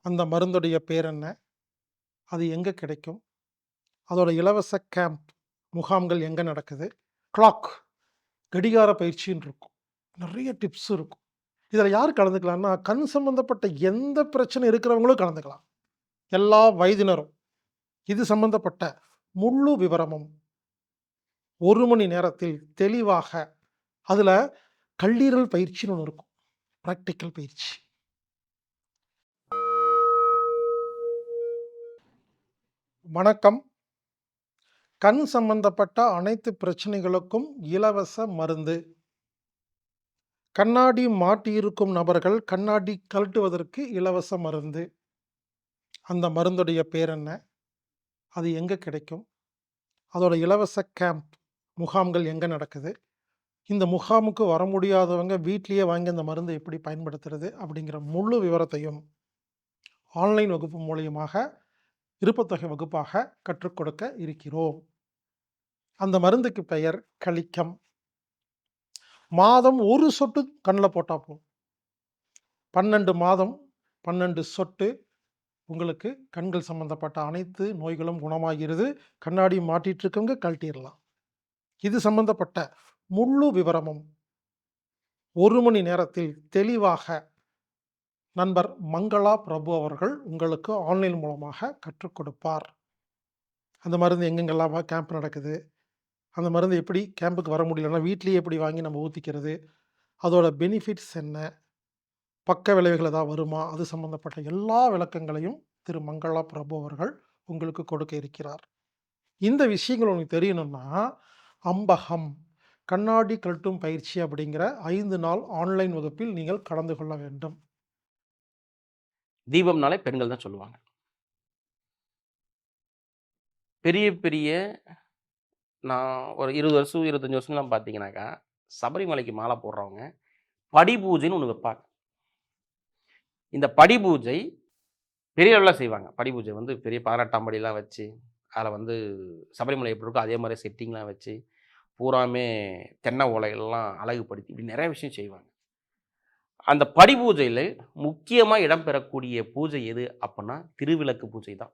அந்த மருந்துடைய பேர் என்ன? அது எங்கே கிடைக்கும்? அதோட இலவச கேம்ப், முகாம்கள் எங்கே நடக்குது? கிளாக் கடிகார பயிற்சின்னு இருக்கும். நிறைய டிப்ஸ் இருக்கும். இதில் யார் கலந்துக்கலாம்னா கண் சம்மந்தப்பட்ட எந்த பிரச்சனை இருக்கிறவங்களும் கலந்துக்கலாம். எல்லா வயதினரும். இது சம்பந்தப்பட்ட முழு விவரமும் ஒரு மணி நேரத்தில் தெளிவாக அதில் கல்லீரல் பயிற்சின்னு ஒன்று இருக்கும். ப்ராக்டிக்கல் பயிற்சி. வணக்கம். கண் சம்பந்தப்பட்ட அனைத்து பிரச்சனைகளுக்கும் இலவச மருந்து. கண்ணாடி மாட்டியிருக்கும் நபர்கள் கண்ணாடி கழட்டுவதற்கு இலவச மருந்து. அந்த மருந்துடைய பேர் என்ன? அது எங்கே கிடைக்கும்? அதோட இலவச கேம்ப், முகாம்கள் எங்கே நடக்குது? இந்த முகாமுக்கு வர முடியாதவங்க வீட்லேயே வாங்கி அந்த மருந்தை எப்படி பயன்படுத்துறது? அப்படிங்கிற முழு விவரத்தையும் ஆன்லைன் வகுப்பு மூலியமாக விருப்பத்தொகை வகுப்பாக கற்றுக் கொடுக்க இருக்கிறோம். அந்த மருந்துக்கு பெயர் கலிக்கம். மாதம் ஒரு சொட்டு கண்ணில் போட்டால் போதும். 12 மாதம் 12 சொட்டு உங்களுக்கு கண்கள் சம்பந்தப்பட்ட அனைத்து நோய்களும் குணமாகிறது. கண்ணாடி மாட்டிட்டு இருக்கவங்க இது சம்பந்தப்பட்ட முழு விவரமும் ஒரு மணி நேரத்தில் தெளிவாக நண்பர் மங்களா பிரபு அவர்கள் உங்களுக்கு ஆன்லைன் மூலமாக கற்றுக் கொடுப்பார். அந்த மருந்து எங்கெங்கெல்லாம் கேம்ப் நடக்குது? அந்த மருந்து எப்படி கேம்புக்கு வர முடியலன்னா, வீட்லேயே எப்படி வாங்கி நம்ம ஊத்திக்கிறது? அதோட பெனிஃபிட்ஸ் என்ன? பக்க விளைவுகள் ஏதாவது வருமா? அது சம்மந்தப்பட்ட எல்லா விளக்கங்களையும் திரு மங்களா பிரபு அவர்கள் உங்களுக்கு கொடுக்க இருக்கிறார். இந்த விஷயங்கள் உங்களுக்கு தெரியணும்னா, அம்பகம் கண்ணாடி கழட்டும் பயிற்சி அப்படிங்கிற ஐந்து நாள் ஆன்லைன் வகுப்பில் நீங்கள் கலந்து கொள்ள வேண்டும். தீபம்னாலே பெண்கள் தான் சொல்லுவாங்க. பெரிய பெரிய நான் ஒரு 20 வருஷம், 25 வருஷம்லாம் பார்த்தீங்கன்னாக்கா, சபரிமலைக்கு மாலை போடுறவங்க, படி பூஜைன்னு ஒன்று வைப்பாங்க. இந்த படி பூஜை பெரிய அளவில் செய்வாங்க. படி பூஜை வந்து பெரிய 18ஆம் படிலாம் வச்சு, அதில் வந்து சபரிமலை எப்படி இருக்கோ அதே மாதிரி செட்டிங்லாம் வச்சு, பூராமே தென்னை ஓலைகள்லாம் அழகுபடுத்தி இப்படி நிறைய விஷயம் செய்வாங்க. அந்த படி பூஜையில் முக்கியமாக இடம்பெறக்கூடிய பூஜை எது அப்படின்னா திருவிளக்கு பூஜை தான்.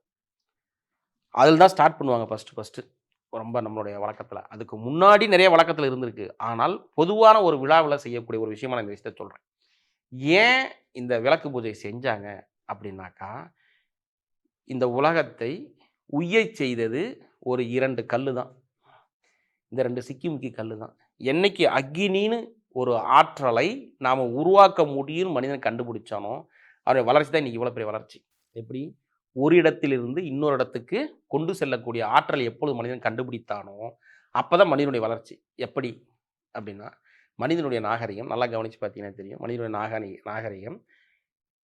அதில் தான் ஸ்டார்ட் பண்ணுவாங்க ஃபஸ்ட்டு ஃபஸ்ட்டு ரொம்ப நம்மளுடைய வழக்கத்தில் அதுக்கு முன்னாடி நிறைய வழக்கத்தில் இருந்திருக்கு. ஆனால் பொதுவான ஒரு விழாவில் செய்யக்கூடிய ஒரு விஷயமா நான் இந்த விஷயத்த சொல்கிறேன் ஏன் இந்த விளக்கு பூஜை செஞ்சாங்க அப்படின்னாக்கா, இந்த உலகத்தை உய்யச் செய்தது ஒரு இரண்டு கல்லு தான். இந்த 2 சிக்கிமுக்கி கல்லு தான். என்னைக்கு அக்னின்னு ஒரு ஆற்றலை நாம் உருவாக்க முடியும்னு மனிதன் கண்டுபிடிச்சானோ, அவருடைய வளர்ச்சி தான் இன்னைக்கு இவ்வளோ பெரிய வளர்ச்சி. எப்படி? ஒரு இடத்திலிருந்து இன்னொரு இடத்துக்கு கொண்டு செல்லக்கூடிய ஆற்றலை எப்பொழுது மனிதன் கண்டுபிடித்தானோ, அப்பதான் மனிதனுடைய வளர்ச்சி. எப்படி? அப்படின்னா, மனிதனுடைய நாகரிகம் நல்லா கவனிச்சு பார்த்தீங்கன்னா தெரியும். மனிதனுடைய நாகரி நாகரிகம்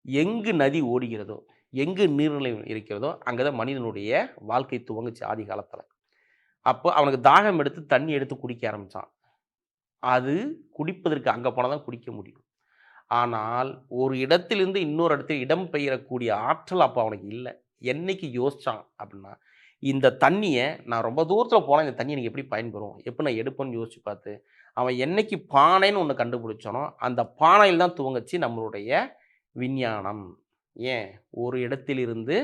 எங்கு நதி ஓடுகிறதோ, எங்கு நீர்நிலை இருக்கிறதோ, அங்கே தான் மனிதனுடைய வாழ்க்கை துவங்குச்சு ஆதி காலத்தில் அப்போ அவனுக்கு தாகம் எடுத்து தண்ணி எடுத்து குடிக்க ஆரம்பித்தான் அது குடிப்பதற்கு அங்கே போனால் தான் குடிக்க முடியும். ஆனால் ஒரு இடத்திலிருந்து இன்னொரு இடத்தில் இடம் பெயரக்கூடிய ஆற்றல் அப்போ அவனுக்கு இல்லை என்னைக்கு யோசிச்சான் அப்படின்னா, இந்த தண்ணியை நான் ரொம்ப தூரத்தில் போனால் இந்த தண்ணி எனக்கு எப்படி பயன்பெறும்? எப்படி நான் எடுப்பேன்னு யோசிச்சு பார்த்து, அவன் என்னைக்கு பானைன்னு ஒன்று கண்டுபிடிச்சானோ, அந்த பானையில் தான் துவங்கச்சு நம்மளுடைய விஞ்ஞானம். ஏன்? ஒரு இடத்திலிருந்து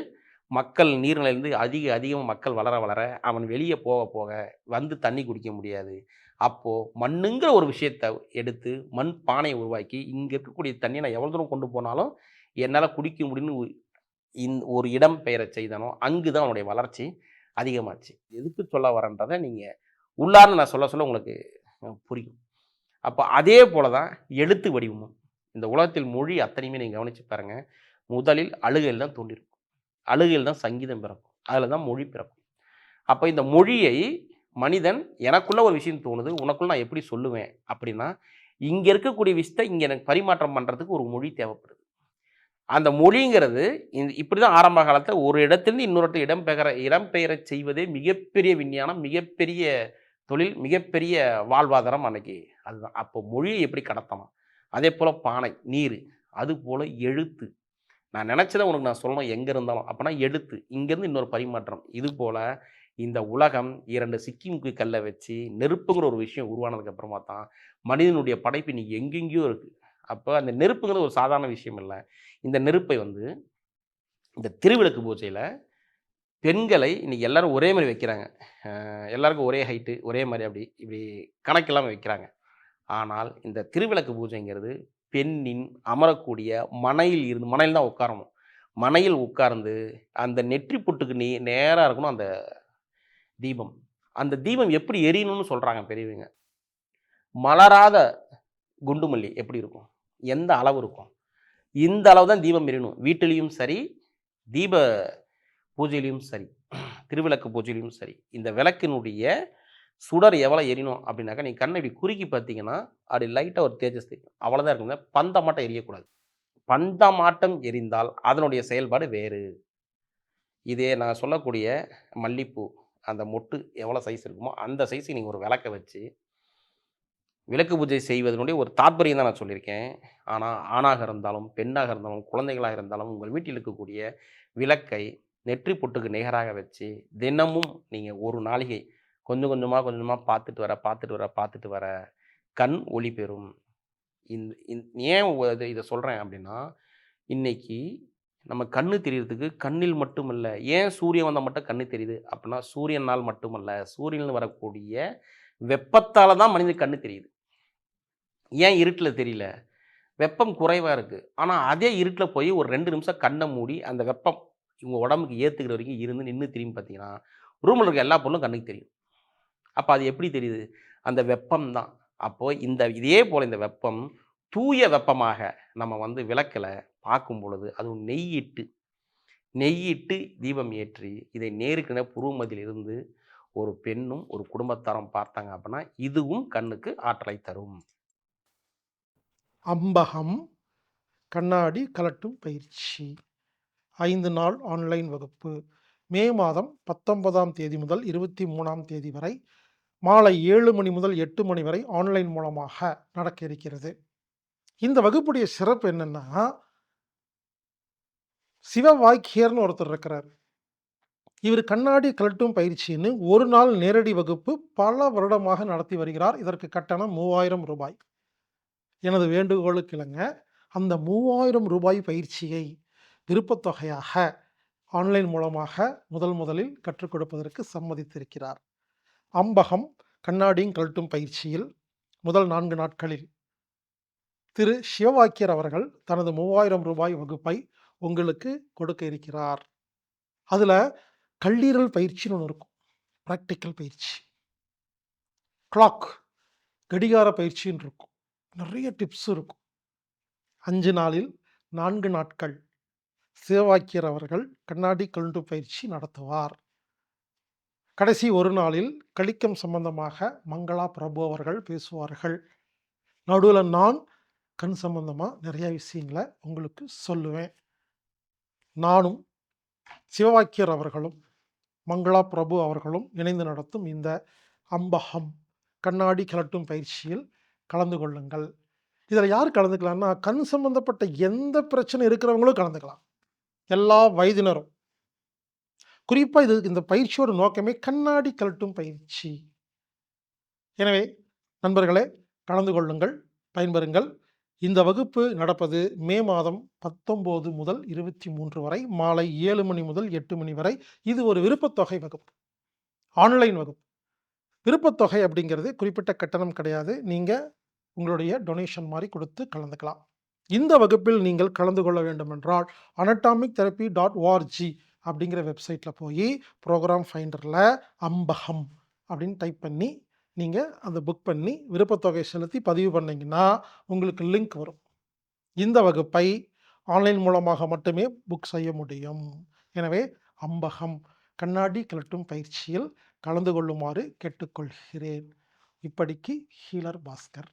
மக்கள் நீர்நிலையிலேருந்து அதிக அதிகமாக மக்கள் வளர வளர, அவன் வெளியே போக போக வந்து தண்ணி குடிக்க முடியாது. அப்போ மண்ணுங்கிற ஒரு விஷயத்த எடுத்து, மண் பானையை உருவாக்கி, இங்கே இருக்கக்கூடிய தண்ணியை நான் எவ்வளோ தூரம் கொண்டு போனாலும், என்னால் குடிக்க முடியும்னு இந் ஒரு இடம் பெயரை செய்தனோ அங்கு தான் அவனுடைய வளர்ச்சி அதிகமாச்சு. எதுக்கு சொல்ல வரன்றதை நீங்கள் உள்ளார்னு நான் சொல்ல சொல்ல உங்களுக்கு புரியும். அப்போ அதே போல தான் எழுத்து வடிவமும். இந்த உலகத்தில் மொழி அத்தனையுமே நீங்கள் கவனித்து பாருங்கள் முதலில் அழுகையில் தான் தோன்றியிருக்கும். அழுகையில் தான் சங்கீதம் பிறக்கும். அதில் தான் மொழி பிறக்கும். அப்போ இந்த மொழியை மனிதன் எனக்குள்ள ஒரு விஷயம் தோணுது, உனக்குள்ள நான் எப்படி சொல்லுவேன்? அப்படின்னா, இங்கே இருக்கக்கூடிய விஷயத்தை இங்கே எனக்கு பரிமாற்றம் பண்ணுறதுக்கு ஒரு மொழி தேவைப்படுது. அந்த மொழிங்கிறது இந் இப்படிதான் ஆரம்ப காலத்தில் ஒரு இடத்துலேருந்து இன்னொரு இடத்துல இடம்பெயர செய்வதே மிகப்பெரிய விஞ்ஞானம், மிகப்பெரிய தொழில், மிகப்பெரிய வாழ்வாதாரம் அன்னைக்கு அதுதான். அப்போ மொழியை எப்படி கடத்தலாம்? அதே போல் பானை, நீர் அது போல் எழுத்து. நான் நினச்சதை உனக்கு நான் சொல்லணும் எங்கே இருந்தாலும். அப்போனா எடுத்து இங்கேருந்து இன்னொரு பரிமாற்றம். இது போல் இந்த உலகம் 2 சிக்கிமுக்கி கல்லை வச்சு நெருப்புங்கிற ஒரு விஷயம் உருவானதுக்கப்புறமா தான், மனிதனுடைய படைப்பு இன்னைக்கு எங்கெங்கேயோ இருக்குது அப்போ அந்த நெருப்புங்கிறது ஒரு சாதாரண விஷயம் இல்லை இந்த நெருப்பை வந்து இந்த திருவிளக்கு பூஜையில் பெண்களை இன்றைக்கி எல்லாரும் ஒரே மாதிரி வைக்கிறாங்க. எல்லாருக்கும் ஒரே ஹைட்டு, ஒரே மாதிரி அப்படி இப்படி கணக்கில்லாமல் வைக்கிறாங்க. ஆனால் இந்த திருவிளக்கு பூஜைங்கிறது பெண்ணின் அமரக்கூடிய மனையில் இருந்து மனையில் தான் உட்காரணும். மனையில் உட்கார்ந்து அந்த நெற்றி புட்டுக்கு நீ நேராக இருக்கணும் அந்த தீபம். அந்த தீபம் எப்படி எரியணும்னு சொல்கிறாங்க பெரியவங்க. மலராத குண்டுமல்லி எப்படி இருக்கும்? எந்த அளவு இருக்கும்? இந்த அளவு தான் தீபம் எரியணும். வீட்டிலையும் சரி, தீப பூஜையிலையும் சரி, திருவிளக்கு பூஜையிலையும் சரி. இந்த விளக்கினுடைய சுடர் எவ்வளோ எரியணும் அப்படின்னாக்கா, நீங்கள் கண்ணை இப்படி குறுக்கி பார்த்தீங்கன்னா, அப்படி லைட்டாக ஒரு தேஜஸ் தெரியும். அவ்வளோதான் இருக்குங்க. பந்தமாட்டம் எரியக்கூடாது. பந்தமாட்டம் எரிந்தால் அதனுடைய செயல்பாடு வேறு. இதே நான் சொல்லக்கூடிய மல்லிப்பூ, அந்த மொட்டு எவ்வளோ சைஸ் இருக்குமோ, அந்த சைஸுக்கு நீங்கள் ஒரு விளக்க வச்சு விளக்கு பூஜை செய்வதனுடைய ஒரு தாற்பயம் தான் நான் சொல்லியிருக்கேன். ஆனால் ஆணாக இருந்தாலும், பெண்ணாக இருந்தாலும், குழந்தைகளாக இருந்தாலும், உங்கள் வீட்டில் இருக்கக்கூடிய விளக்கை நெற்றி பொட்டுக்கு நிகராக வச்சு, தினமும் நீங்கள் ஒரு நாளிகை கொஞ்சம் கொஞ்சமாக கொஞ்சமாக பார்த்துட்டு வர, பார்த்துட்டு வர, பார்த்துட்டு வர, கண் ஒளி பெறும். இந் இந் ஏன் இதை இதை சொல்கிறேன் அப்படின்னா, இன்னைக்கு நம்ம கண்ணு தெரியறதுக்கு கண்ணில் மட்டுமல்ல, ஏன் சூரியன் வந்தால் மட்டும் கண்ணு தெரியுது அப்படின்னா, சூரியனால் மட்டுமல்ல, சூரியனில் வரக்கூடிய வெப்பத்தால் தான் மனிதன் கண்ணு தெரியுது. ஏன் இருட்டில் தெரியல? வெப்பம் குறைவாக இருக்குது ஆனால் அதே இருட்டில் போய் ஒரு ரெண்டு நிமிஷம் கண்ணை மூடி, அந்த வெப்பம் இவங்க உடம்புக்கு ஏற்றுக்கிற வரைக்கும் இருந்து நின்று திரும்பி பார்த்தீங்கன்னா, ரூமில் இருக்க எல்லா பொருளும் கண்ணுக்கு தெரியும். அப்போ அது எப்படி தெரியுது? அந்த வெப்பம் தான். அப்போது இந்த இதே போல் இந்த வெப்பம் தூய வெப்பமாக நம்ம வந்து விளக்கில் பார்க்கும் பொழுது, அதுவும் நெய்யிட்டு நெய்யிட்டு தீபம் ஏற்றி, இதை நேருக்கு புருமதியிலிருந்து ஒரு பெண்ணும், ஒரு குடும்பத்தாரும் பார்த்தாங்க அப்படின்னா, இதுவும் கண்ணுக்கு ஆற்றலை தரும். அம்பகம் கண்ணாடி கழட்டும் பயிற்சி. ஐந்து நாள் ஆன்லைன் வகுப்பு. மே மாதம் 19ஆம் தேதி முதல் 23ஆம் தேதி வரை மாலை ஏழு மணி முதல் எட்டு மணி வரை ஆன்லைன் மூலமாக நடக்க இருக்கிறது. இந்த வகுப்புடைய சிறப்பு என்னன்னா சிவவாக்கியர்னு ஒருத்தர் இருக்கிறார். இவர் கண்ணாடி கழட்டும் பயிற்சின்னு ஒரு நாள் நேரடி வகுப்பு பல வருடமாக நடத்தி வருகிறார். இதற்கு கட்டணம் மூவாயிரம் ரூபாய் எனது வேண்டுகோளுக்கு இல்லைங்க அந்த மூவாயிரம் ரூபாய் பயிற்சியை விருப்பத்தொகையாக ஆன்லைன் மூலமாக முதல் முதலில் கற்றுக் கொடுப்பதற்கு சம்மதித்திருக்கிறார். அம்பகம் கண்ணாடியும் கழட்டும் பயிற்சியில் முதல் நான்கு நாட்களில் திரு சிவவாக்கியர் அவர்கள் தனது மூவாயிரம் ரூபாய் வகுப்பை உங்களுக்கு கொடுக்க இருக்கிறார். அதில் கல்லீரல் பயிற்சின்னு ஒன்று இருக்கும். ப்ராக்டிக்கல் பயிற்சி. கிளாக் கடிகார பயிற்சின்னு இருக்கும். நிறைய டிப்ஸ் இருக்கும். அஞ்சு நாளில் நான்கு நாட்கள் சிவவாக்கியர் அவர்கள் கண்ணாடி கழட்டும் பயிற்சி நடத்துவார். கடைசி ஒரு நாளில் கலிக்கம் சம்பந்தமாக மங்களா பிரபு அவர்கள் பேசுவார்கள். நடுவில் நான் கண் சம்பந்தமாக நிறைய விஷயங்களை உங்களுக்கு சொல்லுவேன். நானும், சிவவாக்கியர் அவர்களும், மங்களா பிரபு அவர்களும் இணைந்து நடத்தும் இந்த அம்பகம் கண்ணாடி கழட்டும் பயிற்சியில் கலந்து கொள்ளுங்கள். இதில் யார் கலந்துக்கலாம்னா, கண் சம்பந்தப்பட்ட எந்த பிரச்சனை இருக்கிறவங்களும் கலந்துக்கலாம். எல்லா வயதினரும். குறிப்பாக இது இந்த பயிற்சியோட நோக்கமே கண்ணாடி கழட்டும் பயிற்சி. எனவே நண்பர்களே கலந்து கொள்ளுங்கள், பயன்பெறுங்கள். இந்த வகுப்பு நடப்பது மே மாதம் 19 முதல் 23 வரை மாலை ஏழு மணி முதல் எட்டு மணி வரை. இது ஒரு விருப்பத்தொகை வகுப்பு. ஆன்லைன் வகுப்பு. விருப்பத்தொகை அப்படிங்கிறது குறிப்பிட்ட கட்டணம் கிடையாது. நீங்கள் உங்களுடைய டொனேஷன் மாதிரி கொடுத்து கலந்துக்கலாம். இந்த வகுப்பில் நீங்கள் கலந்து கொள்ள வேண்டுமென்றால் அனட்டாமிக் தெரப்பி டாட் ஓஆர்ஜி அப்படிங்கிற வெப்சைட்டில் போய் ப்ரோக்ராம் ஃபைண்டரில் அம்பகம் அப்படின்னு டைப் பண்ணி, நீங்கள் அதை புக் பண்ணி விருப்பத்தொகை செலுத்தி பதிவு பண்ணிங்கன்னா உங்களுக்கு லிங்க் வரும். இந்த வகுப்பை ஆன்லைன் மூலமாக மட்டுமே புக் செய்ய முடியும். எனவே அம்பகம் கண்ணாடி கிளட்டும் பயிற்சியில் கலந்து கொள்ளுமாறு கேட்டுக்கொள்கிறேன். இப்படிக்கு ஹீலர் பாஸ்கர்.